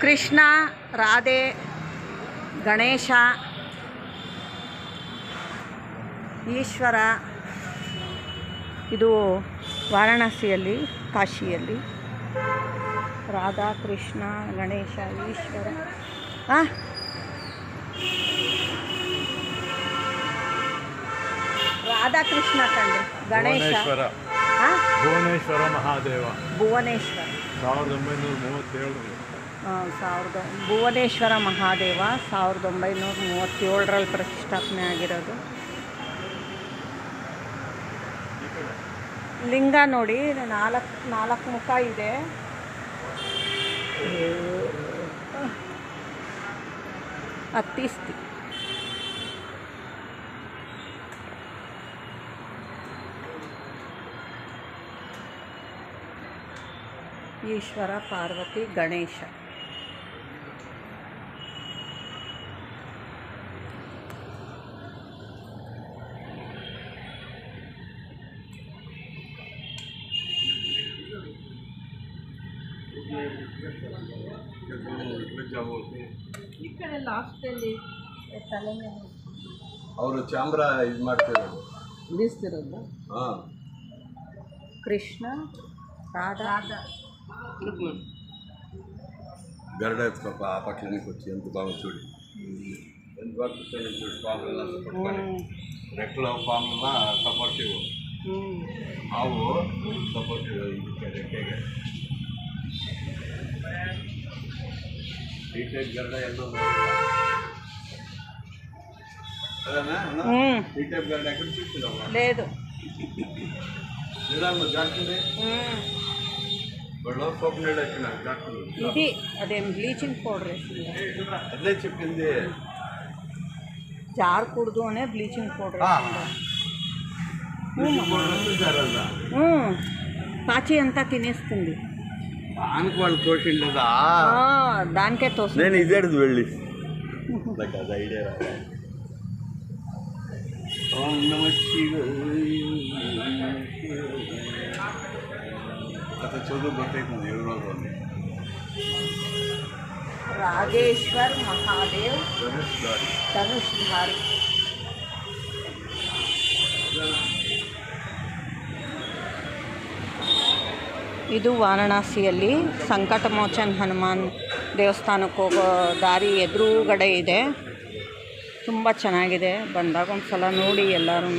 ಕೃಷ್ಣ ರಾಧೆ ಗಣೇಶ ಈಶ್ವರ ಇದು ವಾರಣಾಸಿಯಲ್ಲಿ ಕಾಶಿಯಲ್ಲಿ. ರಾಧಾ ಕೃಷ್ಣ ಗಣೇಶ ಈಶ್ವರ. ಹಾಂ ರಾಧಾಕೃಷ್ಣ ಕಂಡೆ ಗಣೇಶ. ಭುವನೇಶ್ವರ. ಮಹಾದೇವ. ಭುವನೇಶ್ವರ. ಸಾವಿರದ ಒಂಬೈನೂರ ಮೂವತ್ತೇಳು ಸಾವಿರದ ಭುವನೇಶ್ವರ ಮಹಾದೇವ ಸಾವಿರದ ಒಂಬೈನೂರ ಮೂವತ್ತೇಳರಲ್ಲಿ ಪ್ರತಿಷ್ಠಾಪನೆ ಆಗಿರೋದು. ಲಿಂಗ ನೋಡಿ ನಾಲ್ಕು ನಾಲ್ಕು ಮುಖ ಇದೆ. ಅತ್ತಿಸ್ತಿ ಈಶ್ವರ ಪಾರ್ವತಿ ಗಣೇಶ. ಅವರು ಚಾಮ್ರ ಇದು ಮಾಡ್ತಿರೋದು. ಹಾಂ. ಕೃಷ್ಣ ರಾಧಾ. ಗರಡ ಪಾಪ ಆ ಪಕ್ಷನೇ ಕೊಚ್ಚಿ ಅಂತ ಬಾವು ಚೂಡಿ ಎಂತ ಬರ್ತದೆ ಚೂಡಿ ಪಾಮ್ಲೆಲ್ಲ ಸಪೋರ್ಟ್ ರೆಕ್ಲ ಪಾಮ್ಲೆಲ್ಲ ಸಪೋರ್ಟಿವ್ ಅವು ಸಪೋರ್ಟಿವ್ ಇದಕ್ಕೆ స్ట్రీట్ లైట్ గడ్డ ఎల్లో స్ట్రీట్ లైట్ గడ్డ ఎక్కడ చూస్తున్నావు? లేదు. దాటుతుంది ఇది అదేం బ్లీచింగ్ పౌడర్ అదే చెప్పింది. జారకూడదు అనే బ్లీచింగ్ పౌడర్ పాచి అంతా తినేస్తుంది. వాళ్ళు కోటి దానికే తోస్తుంది. నేను ఇదే వెళ్ళి. నాకు రాజేశ్వర్ మహాదేవ్ ధనుష్ ధారి ಇದು ವಾರಣಾಸಿಯಲ್ಲಿ ಸಂಕಟಮೋಚನ್ ಹನುಮಾನ್ ದೇವಸ್ಥಾನಕ್ಕೆ ಹೋಗೋ ದಾರಿ ಎದುರುಗಡೆ ಇದೆ. ತುಂಬ ಚೆನ್ನಾಗಿದೆ. ಬಂದಾಗ ಒಂದು ಸಲ ನೋಡಿ ಎಲ್ಲರೂ